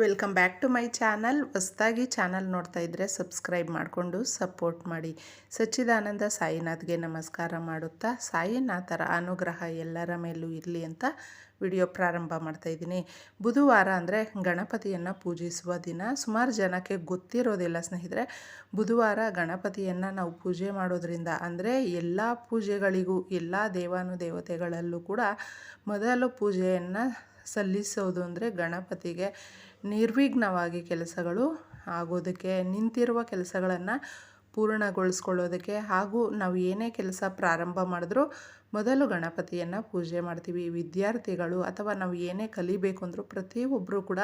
Welcome back to my channel. ಹೊಸ್ದಾಗಿ channel ನೋಡ್ತಾ ಇದ್ದರೆ ಸಬ್ಸ್ಕ್ರೈಬ್ ಮಾಡಿಕೊಂಡು ಸಪೋರ್ಟ್ ಮಾಡಿ. ಸಚ್ಚಿದಾನಂದ ಸಾಯಿನಾಥ್ಗೆ ನಮಸ್ಕಾರ ಮಾಡುತ್ತಾ, ಸಾಯಿನಾಥರ ಅನುಗ್ರಹ ಎಲ್ಲರ ಮೇಲೂ ಇರಲಿ ಅಂತ ವಿಡಿಯೋ ಪ್ರಾರಂಭ ಮಾಡ್ತಾಯಿದ್ದೀನಿ ಬುಧವಾರ ಅಂದರೆ ಗಣಪತಿಯನ್ನು ಪೂಜಿಸುವ ದಿನ. ಸುಮಾರು ಜನಕ್ಕೆ ಗೊತ್ತಿರೋದಿಲ್ಲ ಸ್ನೇಹಿತರೆ. ಬುಧವಾರ ಗಣಪತಿಯನ್ನು ನಾವು ಪೂಜೆ ಮಾಡೋದ್ರಿಂದ ಅಂದರೆ ಎಲ್ಲ ಪೂಜೆಗಳಿಗೂ, ಎಲ್ಲ ದೇವಾನುದೇವತೆಗಳಲ್ಲೂ ಕೂಡ ಮೊದಲು ಪೂಜೆಯನ್ನು ಸಲ್ಲಿಸೋದು ಅಂದರೆ ಗಣಪತಿಗೆ ನಿರ್ವಿಘ್ನವಾಗಿ ಕೆಲಸಗಳು ಆಗೋದಕ್ಕೆ, ನಿಂತಿರುವ ಕೆಲಸಗಳನ್ನು ಪೂರ್ಣಗೊಳಿಸ್ಕೊಳ್ಳೋದಕ್ಕೆ ಹಾಗೂ ನಾವು ಏನೇ ಕೆಲಸ ಪ್ರಾರಂಭ ಮಾಡಿದ್ರೂ ಮೊದಲು ಗಣಪತಿಯನ್ನು ಪೂಜೆ ಮಾಡ್ತೀವಿ. ವಿದ್ಯಾರ್ಥಿಗಳು ಅಥವಾ ನಾವು ಏನೇ ಕಲಿಬೇಕು ಅಂದರೂ ಪ್ರತಿಯೊಬ್ಬರೂ ಕೂಡ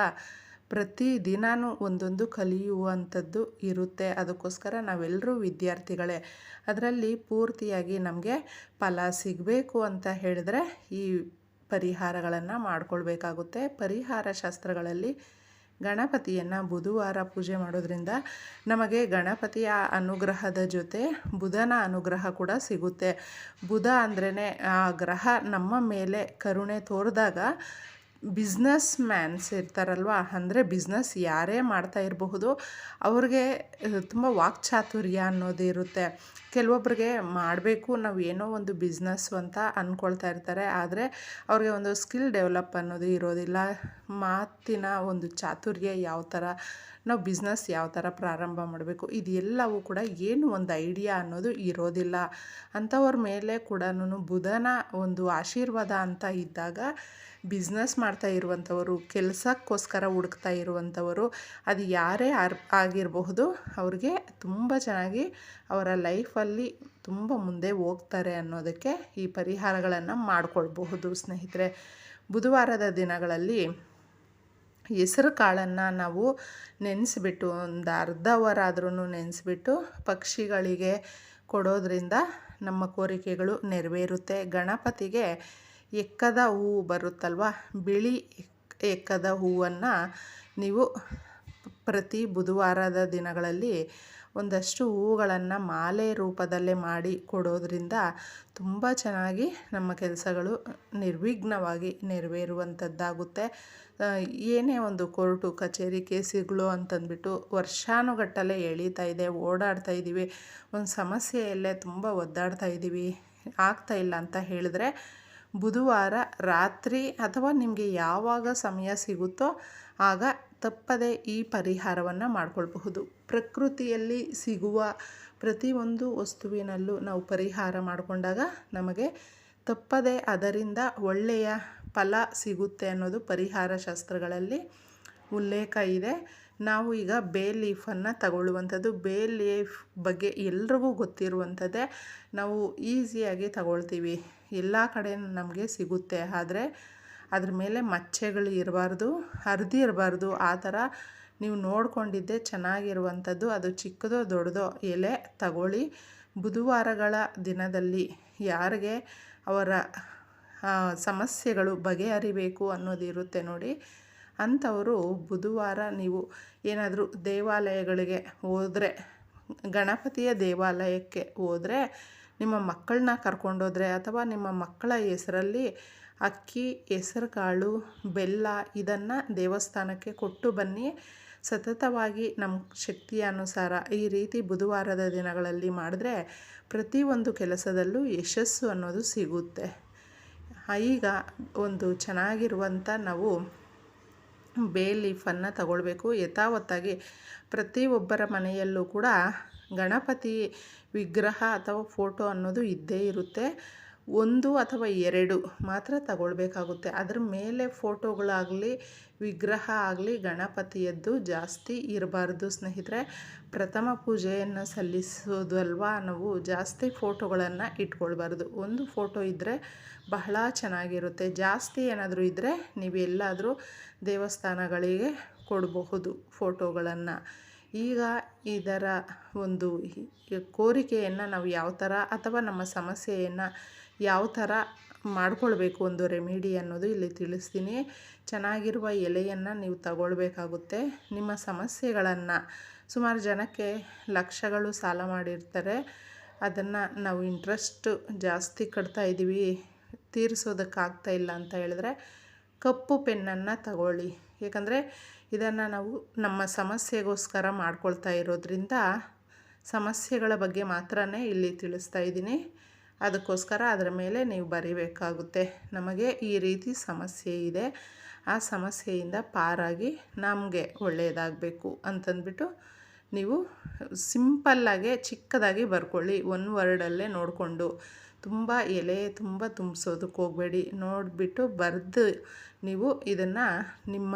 ಪ್ರತಿ ದಿನಾನೂ ಒಂದೊಂದು ಕಲಿಯುವಂಥದ್ದು ಇರುತ್ತೆ. ಅದಕ್ಕೋಸ್ಕರ ನಾವೆಲ್ಲರೂ ವಿದ್ಯಾರ್ಥಿಗಳೇ. ಅದರಲ್ಲಿ ಪೂರ್ತಿಯಾಗಿ ನಮಗೆ ಫಲ ಸಿಗಬೇಕು ಅಂತ ಹೇಳಿದ್ರೆ ಈ ಪರಿಹಾರಗಳನ್ನು ಮಾಡ್ಕೊಳ್ಬೇಕಾಗುತ್ತೆ. ಪರಿಹಾರ ಶಾಸ್ತ್ರಗಳಲ್ಲಿ ಗಣಪತಿಯನ್ನು ಬುಧವಾರ ಪೂಜೆ ಮಾಡೋದ್ರಿಂದ ನಮಗೆ ಗಣಪತಿಯ ಅನುಗ್ರಹದ ಜೊತೆ ಬುಧನ ಅನುಗ್ರಹ ಕೂಡ ಸಿಗುತ್ತೆ. ಬುಧ ಅಂದ್ರೇ ಆ ಗ್ರಹ ನಮ್ಮ ಮೇಲೆ ಕರುಣೆ ತೋರಿದಾಗ ಬಿಸ್ನೆಸ್ ಮ್ಯಾನ್ಸ್ ಇರ್ತಾರಲ್ವ? ಅಂದರೆ ಬಿಸ್ನೆಸ್ ಯಾರೇ ಮಾಡ್ತಾ ಇರಬಹುದು, ಅವ್ರಿಗೆ ತುಂಬ ವಾಕ್ಚಾತುರ್ಯ ಅನ್ನೋದು ಇರುತ್ತೆ ಕೆಲವೊಬ್ಬರಿಗೆ ಮಾಡಬೇಕು, ನಾವು ಏನೋ ಒಂದು ಬಿಸ್ನೆಸ್ಸು ಅಂತ ಅಂದ್ಕೊಳ್ತಾ ಇರ್ತಾರೆ. ಆದರೆ ಅವ್ರಿಗೆ ಒಂದು ಸ್ಕಿಲ್ ಡೆವಲಪ್ ಅನ್ನೋದು ಇರೋದಿಲ್ಲ. ಮಾತಿನ ಒಂದು ಚಾತುರ್ಯ ಯಾವ ಥರ ನಾವು ಬಿಸ್ನೆಸ್ ಯಾವ ಥರ ಪ್ರಾರಂಭ ಮಾಡಬೇಕು ಇದೆಲ್ಲವೂ ಕೂಡ ಏನು ಒಂದು ಐಡಿಯಾ ಅನ್ನೋದು ಇರೋದಿಲ್ಲ. ಅಂಥವ್ರ ಮೇಲೆ ಕೂಡ ಬುಧನ ಒಂದು ಆಶೀರ್ವಾದ ಅಂತ ಇದ್ದಾಗ ಬಿಸ್ನೆಸ್ ಮಾಡ್ತಾ ಇರುವಂಥವರು, ಕೆಲಸಕ್ಕೋಸ್ಕರ ಹುಡುಕ್ತಾ ಇರುವಂಥವರು, ಅದು ಯಾರೇ ಆಗಿರಬಹುದು, ಅವ್ರಿಗೆ ತುಂಬ ಚೆನ್ನಾಗಿ ಅವರ ಲೈಫಲ್ಲಿ ತುಂಬ ಮುಂದೆ ಹೋಗ್ತಾರೆ ಅನ್ನೋದಕ್ಕೆ ಈ ಪರಿಹಾರಗಳನ್ನು ಮಾಡಿಕೊಳ್ಬಹುದು. ಸ್ನೇಹಿತರೆ, ಬುಧವಾರದ ದಿನಗಳಲ್ಲಿ ಹೆಸರು ಕಾಳನ್ನು ನಾವು ನೆನೆಸಿಬಿಟ್ಟು, ಒಂದು ಅರ್ಧ ಅವರ್ ಆದ್ರೂ ನೆನೆಸಿಬಿಟ್ಟು ಪಕ್ಷಿಗಳಿಗೆ ಕೊಡೋದ್ರಿಂದ ನಮ್ಮ ಕೋರಿಕೆಗಳು ನೆರವೇರುತ್ತೆ. ಗಣಪತಿಗೆ ಎಕ್ಕದ ಹೂವು ಬರುತ್ತಲ್ವ? ಬಿಳಿ ಎಕ್ಕದ ಹೂವನ್ನು ನೀವು ಪ್ರತಿ ಬುಧವಾರದ ದಿನಗಳಲ್ಲಿ ಒಂದಷ್ಟು ಹೂಗಳನ್ನು ಮಾಲೆ ರೂಪದಲ್ಲೇ ಮಾಡಿ ಕೊಡೋದ್ರಿಂದ ತುಂಬ ಚೆನ್ನಾಗಿ ನಮ್ಮ ಕೆಲಸಗಳು ನಿರ್ವಿಘ್ನವಾಗಿ ನೆರವೇರುವಂಥದ್ದಾಗುತ್ತೆ. ಏನೇ ಒಂದು ಕೋರ್ಟು, ಕಚೇರಿ ಕೇಸುಗಳು ಅಂತಂದ್ಬಿಟ್ಟು ವರ್ಷಾನುಗಟ್ಟಲೆ ಎಳೀತಾ ಇದೆ, ಓಡಾಡ್ತಾ ಇದ್ದೀವಿ. ಒಂದು ಸಮಸ್ಯೆಯಲ್ಲೇ ತುಂಬ ಒದ್ದಾಡ್ತಾ ಇದ್ದೀವಿ. ಆಗ್ತಾ ಇಲ್ಲ ಅಂತ ಹೇಳಿದ್ರೆ ಬುಧವಾರ ರಾತ್ರಿ ಅಥವಾ ನಿಮಗೆ ಯಾವಾಗ ಸಮಯ ಸಿಗುತ್ತೋ ಆಗ ತಪ್ಪದೆ ಈ ಪರಿಹಾರವನ್ನು ಮಾಡಿಕೊಳ್ಬಹುದು. ಪ್ರಕೃತಿಯಲ್ಲಿ ಸಿಗುವ ಪ್ರತಿಯೊಂದು ವಸ್ತುವಿನಲ್ಲೂ ನಾವು ಪರಿಹಾರ ಮಾಡಿಕೊಂಡಾಗ ನಮಗೆ ತಪ್ಪದೆ ಅದರಿಂದ ಒಳ್ಳೆಯ ಫಲ ಸಿಗುತ್ತೆ ಅನ್ನೋದು ಪರಿಹಾರ ಶಾಸ್ತ್ರಗಳಲ್ಲಿ ಉಲ್ಲೇಖ ಇದೆ. ನಾವು ಈಗ ಬೇ ಲೀಫನ್ನು ತಗೊಳ್ಳುವಂಥದ್ದು, ಬೇ ಲೀಫ್ ಬಗ್ಗೆ ಎಲ್ರಿಗೂ ಗೊತ್ತಿರುವಂಥದ್ದೇ ನಾವು ಈಸಿಯಾಗಿ ತಗೊಳ್ತೀವಿ. ಎಲ್ಲ ಕಡೆ ನಮಗೆ ಸಿಗುತ್ತೆ. ಆದರೆ ಅದ್ರ ಮೇಲೆ ಮಚ್ಚೆಗಳು ಇರಬಾರ್ದು, ಹರಿದು ಇರಬಾರ್ದು. ಆ ಥರ ನೀವು ನೋಡಿಕೊಂಡಿದ್ದೆ ಚೆನ್ನಾಗಿರುವಂಥದ್ದು. ಅದು ಚಿಕ್ಕದೋ ದೊಡ್ಡದೋ ಎಲೆ ತಗೊಳ್ಳಿ. ಬುಧವಾರಗಳ ದಿನದಲ್ಲಿ ಯಾರಿಗೆ ಅವರ ಸಮಸ್ಯೆಗಳು ಬಗೆಹರಿಬೇಕು ಅನ್ನೋದಿರುತ್ತೆ ನೋಡಿ. ಅಂಥವರು ಬುಧವಾರ ನೀವು ಏನಾದರೂ ದೇವಾಲಯಗಳಿಗೆ ಹೋದರೆ, ಗಣಪತಿಯ ದೇವಾಲಯಕ್ಕೆ ಹೋದರೆ, ನಿಮ್ಮ ಮಕ್ಕಳನ್ನ ಕರ್ಕೊಂಡೋದ್ರೆ ಅಥವಾ ನಿಮ್ಮ ಮಕ್ಕಳ ಹೆಸರಲ್ಲಿ ಅಕ್ಕಿ ಹೆಸರು ಕಾಳು ಬೆಲ್ಲ ಇದನ್ನು ದೇವಸ್ಥಾನಕ್ಕೆ ಕೊಟ್ಟು ಬನ್ನಿ. ಸತತವಾಗಿ ನಮ್ಮ ಶಕ್ತಿಯ ಅನುಸಾರ ಈ ರೀತಿ ಬುಧವಾರದ ದಿನಗಳಲ್ಲಿ ಮಾಡಿದ್ರೆ ಪ್ರತಿಯೊಂದು ಕೆಲಸದಲ್ಲೂ ಯಶಸ್ಸು ಅನ್ನೋದು ಸಿಗುತ್ತೆ. ಈಗ ಒಂದು ಚೆನ್ನಾಗಿರುವಂಥ ನಾವು ಬೇ ಲೀಫನ್ನು ತಗೊಳ್ಬೇಕು. ಯಥಾವತ್ತಾಗಿ ಪ್ರತಿಯೊಬ್ಬರ ಮನೆಯಲ್ಲೂ ಕೂಡ ಗಣಪತಿ ವಿಗ್ರಹ ಅಥವಾ ಫೋಟೋ ಅನ್ನೋದು ಇದ್ದೇ ಇರುತ್ತೆ. ಒಂದು ಅಥವಾ ಎರಡು ಮಾತ್ರ ತಗೊಳ್ಬೇಕಾಗುತ್ತೆ. ಅದ್ರ ಮೇಲೆ ಫೋಟೋಗಳಾಗಲಿ, ವಿಗ್ರಹ ಆಗಲಿ, ಗಣಪತಿಯದ್ದು ಜಾಸ್ತಿ ಇರಬಾರ್ದು ಸ್ನೇಹಿತರೆ. ಪ್ರಥಮ ಪೂಜೆಯನ್ನು ಸಲ್ಲಿಸೋದು ಅಲ್ವಾ ನಾವು ಜಾಸ್ತಿ ಫೋಟೋಗಳನ್ನು ಇಟ್ಕೊಳ್ಬಾರ್ದು. ಒಂದು ಫೋಟೋ ಇದ್ದರೆ ಬಹಳ ಚೆನ್ನಾಗಿರುತ್ತೆ. ಜಾಸ್ತಿ ಏನಾದರೂ ಇದ್ದರೆ ನೀವು ಎಲ್ಲಾದರೂ ದೇವಸ್ಥಾನಗಳಿಗೆ ಕೊಡಬಹುದು ಫೋಟೋಗಳನ್ನು. ಈಗ ಇದರ ಒಂದು ಕೋರಿಕೆಯನ್ನು ನಾವು ಯಾವ ಥರ ಅಥವಾ ನಮ್ಮ ಸಮಸ್ಯೆಯನ್ನು ಯಾವ ಥರ ಮಾಡ್ಕೊಳ್ಬೇಕು ಒಂದು ರೆಮಿಡಿ ಅನ್ನೋದು ಇಲ್ಲಿ ತಿಳಿಸ್ತೀನಿ. ಚೆನ್ನಾಗಿರುವ ಎಲೆಯನ್ನು ನೀವು ತಗೊಳ್ಬೇಕಾಗುತ್ತೆ. ನಿಮ್ಮ ಸಮಸ್ಯೆಗಳನ್ನು ಸುಮಾರು ಜನಕ್ಕೆ ಲಕ್ಷಗಳು ಸಾಲ ಮಾಡಿರ್ತಾರೆ. ಅದನ್ನು ನಾವು ಇಂಟ್ರೆಸ್ಟು ಜಾಸ್ತಿ ಕಟ್ತಾ ಇದ್ದೀವಿ ತೀರಿಸೋದಕ್ಕಾಗ್ತಾ ಇಲ್ಲ ಅಂತ ಹೇಳಿದ್ರೆ ಕಪ್ಪು ಪೆನ್ನನ್ನು ತಗೊಳ್ಳಿ. ಏಕೆಂದರೆ ಇದನ್ನು ನಾವು ನಮ್ಮ ಸಮಸ್ಯೆಗೋಸ್ಕರ ಮಾಡ್ಕೊಳ್ತಾ ಇರೋದ್ರಿಂದ ಸಮಸ್ಯೆಗಳ ಬಗ್ಗೆ ಮಾತ್ರನೇ ಇಲ್ಲಿ ತಿಳಿಸ್ತಾ ಇದ್ದೀನಿ. ಅದಕ್ಕೋಸ್ಕರ ಅದರ ಮೇಲೆ ನೀವು ಬರಿಬೇಕಾಗುತ್ತೆ. ನಮಗೆ ಈ ರೀತಿ ಸಮಸ್ಯೆ ಇದೆ. ಆ ಸಮಸ್ಯೆಯಿಂದ ಪಾರಾಗಿ ನಮಗೆ ಒಳ್ಳೆಯದಾಗಬೇಕು ಅಂತಂದ್ಬಿಟ್ಟು ನೀವು ಸಿಂಪಲ್ಲಾಗೆ ಚಿಕ್ಕದಾಗಿ ಬರ್ಕೊಳ್ಳಿ. ಒನ್ ವರ್ಡಲ್ಲೇ ನೋಡಿಕೊಂಡು. ತುಂಬ ಎಲೆ ತುಂಬ ತುಂಬಿಸೋದಕ್ಕೆ ಹೋಗಬೇಡಿ. ನೋಡಿಬಿಟ್ಟು ಬರೆದು ನೀವು ಇದನ್ನು ನಿಮ್ಮ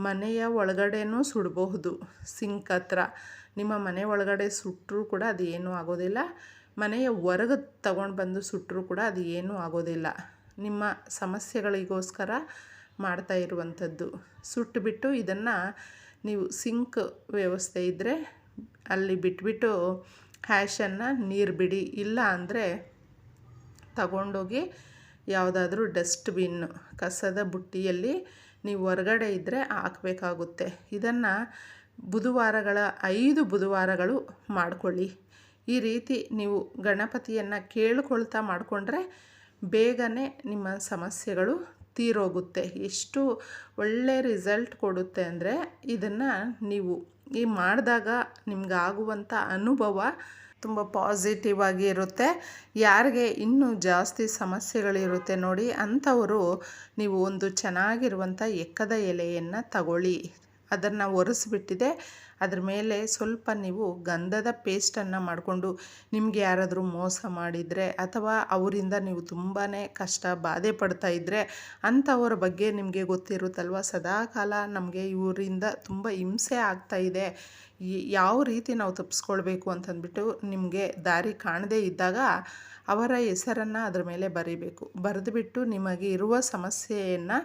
ಮನೆಯ ಒಳಗಡೆನೂ ಸುಡಬಹುದು. ಸಿಂಕ್ ಹತ್ರ. ನಿಮ್ಮ ಮನೆ ಒಳಗಡೆ ಸುಟ್ಟರೂ ಕೂಡ ಅದು ಏನೂ ಆಗೋದಿಲ್ಲ. ಮನೆಯ ಹೊರಗೆ ತಗೊಂಡು ಬಂದು ಸುಟ್ಟರೂ ಕೂಡ ಅದು ಏನೂ ಆಗೋದಿಲ್ಲ. ನಿಮ್ಮ ಸಮಸ್ಯೆಗಳಿಗೋಸ್ಕರ ಮಾಡ್ತಾ ಇರುವಂಥದ್ದು. ಸುಟ್ಟುಬಿಟ್ಟು ಇದನ್ನು ನೀವು ಸಿಂಕ್ ವ್ಯವಸ್ಥೆ ಇದ್ದರೆ ಅಲ್ಲಿ ಬಿಟ್ಬಿಟ್ಟು ಹ್ಯಾಶನ್ನು ನೀರು ಬಿಡಿ. ಇಲ್ಲ ಅಂದರೆ ತಗೊಂಡೋಗಿ ಯಾವುದಾದ್ರೂ ಡಸ್ಟ್ಬಿನ್ನು ಕಸದ ಬುಟ್ಟಿಯಲ್ಲಿ ನೀವು ಹೊರಗಡೆ ಇದ್ದರೆ ಹಾಕಬೇಕಾಗುತ್ತೆ. ಇದನ್ನು ಬುಧವಾರಗಳ ಐದು ಬುಧವಾರಗಳು ಮಾಡಿಕೊಳ್ಳಿ. ಈ ರೀತಿ ನೀವು ಗಣಪತಿಯನ್ನು ಕೇಳಿಕೊಳ್ತಾ ಮಾಡಿಕೊಂಡ್ರೆ ಬೇಗನೆ ನಿಮ್ಮ ಸಮಸ್ಯೆಗಳು ತೀರೋಗುತ್ತೆ. ಎಷ್ಟು ಒಳ್ಳೆ ರಿಸಲ್ಟ್ ಕೊಡುತ್ತೆ ಅಂದರೆ ಇದನ್ನು ನೀವು ಈ ಮಾಡಿದಾಗ ನಿಮ್ಗಾಗುವಂಥ ಅನುಭವ ತುಂಬ ಪಾಸಿಟಿವ್ ಆಗಿ ಇರುತ್ತೆ. ಯಾರಿಗೆ ಇನ್ನೂ ಜಾಸ್ತಿ ಸಮಸ್ಯೆಗಳಿರುತ್ತೆ ನೋಡಿ ಅಂಥವರು ನೀವು ಒಂದು ಚೆನ್ನಾಗಿರುವಂಥ ಎಕ್ಕದ ಎಲೆಯನ್ನು ತಗೊಳ್ಳಿ. ಅದನ್ನು ಒರೆಸ್ಬಿಟ್ಟಿದೆ. ಅದ್ರ ಮೇಲೆ ಸ್ವಲ್ಪ ನೀವು ಗಂಧದ ಪೇಸ್ಟನ್ನು ಮಾಡಿಕೊಂಡು ನಿಮಗೆ ಯಾರಾದರೂ ಮೋಸ ಮಾಡಿದರೆ ಅಥವಾ ಅವರಿಂದ ನೀವು ತುಂಬಾ ಕಷ್ಟ, ಬಾಧೆ ಪಡ್ತಾ ಇದ್ದರೆ ಅಂಥವ್ರ ಬಗ್ಗೆ ನಿಮಗೆ ಗೊತ್ತಿರುತ್ತಲ್ವ? ಸದಾಕಾಲ ನಮಗೆ ಇವರಿಂದ ತುಂಬ ಹಿಂಸೆ ಆಗ್ತಾ ಇದೆ. ಯಾವ ರೀತಿ ನಾವು ತಪ್ಪಿಸ್ಕೊಳ್ಬೇಕು ಅಂತಂದ್ಬಿಟ್ಟು ನಿಮಗೆ ದಾರಿ ಕಾಣದೇ ಇದ್ದಾಗ ಅವರ ಹೆಸರನ್ನು ಅದರ ಮೇಲೆ ಬರೀಬೇಕು. ಬರೆದುಬಿಟ್ಟು ನಿಮಗೆ ಇರುವ ಸಮಸ್ಯೆಯನ್ನು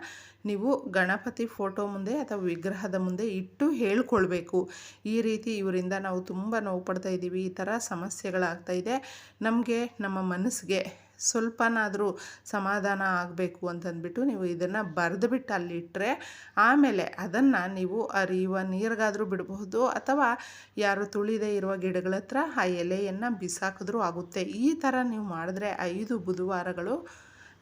ನೀವು ಗಣಪತಿ ಫೋಟೋ ಮುಂದೆ ಅಥವಾ ವಿಗ್ರಹದ ಮುಂದೆ ಇಟ್ಟು ಹೇಳ್ಕೊಳ್ಬೇಕು. ಈ ರೀತಿ ಇವರಿಂದ ನಾವು ತುಂಬ ನೋವು ಪಡ್ತಾ ಇದ್ದೀವಿ. ಈ ಥರ ಸಮಸ್ಯೆಗಳಾಗ್ತಾ ಇದೆ. ನಮಗೆ, ನಮ್ಮ ಮನಸ್ಸಿಗೆ ಸ್ವಲ್ಪನಾದರೂ ಸಮಾಧಾನ ಆಗಬೇಕು ಅಂತಂದ್ಬಿಟ್ಟು ನೀವು ಇದನ್ನು ಬರೆದುಬಿಟ್ಟು ಅಲ್ಲಿಟ್ಟರೆ ಆಮೇಲೆ ಅದನ್ನು ನೀವು ಅರಿಯುವ ನೀರಿಗಾದರೂ ಬಿಡಬಹುದು. ಅಥವಾ ಯಾರು ತುಳಿದೇ ಇರುವ ಗಿಡಗಳ ಹತ್ರ ಆ ಎಲೆಯನ್ನು ಬಿಸಾಕಿದ್ರೂ ಆಗುತ್ತೆ. ಈ ಥರ ನೀವು ಮಾಡಿದ್ರೆ ಐದು ಬುಧವಾರಗಳು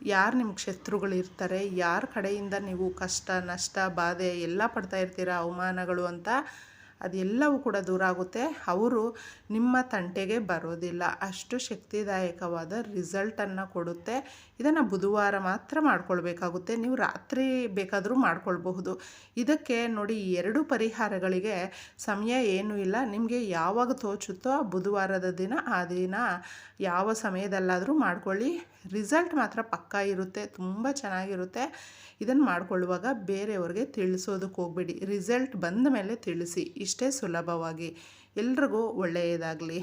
ಯಾರು ನಿಮ್ಮ ಶತ್ರುಗಳಿರ್ತಾರೆ ಯಾರ ಕಡೆಯಿಂದ ನೀವು ಕಷ್ಟ, ನಷ್ಟ, ಬಾಧೆ ಎಲ್ಲ ಪಡ್ತಾ ಇರ್ತೀರ, ಅವಮಾನಗಳು ಅಂತ ಅದೆಲ್ಲವೂ ಕೂಡ ದೂರ ಆಗುತ್ತೆ. ಅವರು ನಿಮ್ಮ ತಂಟೆಗೆ ಬರೋದಿಲ್ಲ. ಅಷ್ಟು ಶಕ್ತಿದಾಯಕವಾದ ರಿಸಲ್ಟನ್ನು ಕೊಡುತ್ತೆ. ಇದನ್ನು ಬುಧವಾರ ಮಾತ್ರ ಮಾಡ್ಕೊಳ್ಬೇಕಾಗುತ್ತೆ. ನೀವು ರಾತ್ರಿ ಬೇಕಾದರೂ ಮಾಡ್ಕೊಳ್ಬಹುದು. ಇದಕ್ಕೆ ನೋಡಿ ಎರಡು ಪರಿಹಾರಗಳಿಗೆ ಸಮಯ ಏನೂ ಇಲ್ಲ. ನಿಮಗೆ ಯಾವಾಗ ತೋಚುತ್ತೋ ಬುಧವಾರದ ದಿನ, ಆ ದಿನ ಯಾವ ಸಮಯದಲ್ಲಾದರೂ ಮಾಡ್ಕೊಳ್ಳಿ. ರಿಸಲ್ಟ್ ಮಾತ್ರ ಪಕ್ಕಾ ಇರುತ್ತೆ. ತುಂಬ ಚೆನ್ನಾಗಿರುತ್ತೆ. ಇದನ್ನು ಮಾಡ್ಕೊಳ್ಳುವಾಗ ಬೇರೆಯವ್ರಿಗೆ ತಿಳಿಸೋದಕ್ಕೆ ಹೋಗಬೇಡಿ. ರಿಸಲ್ಟ್ ಬಂದ ಮೇಲೆ ತಿಳಿಸಿ. ಇಷ್ಟೇ ಸುಲಭವಾಗಿ. ಎಲ್ರಿಗೂ ಒಳ್ಳೆಯದಾಗಲಿ.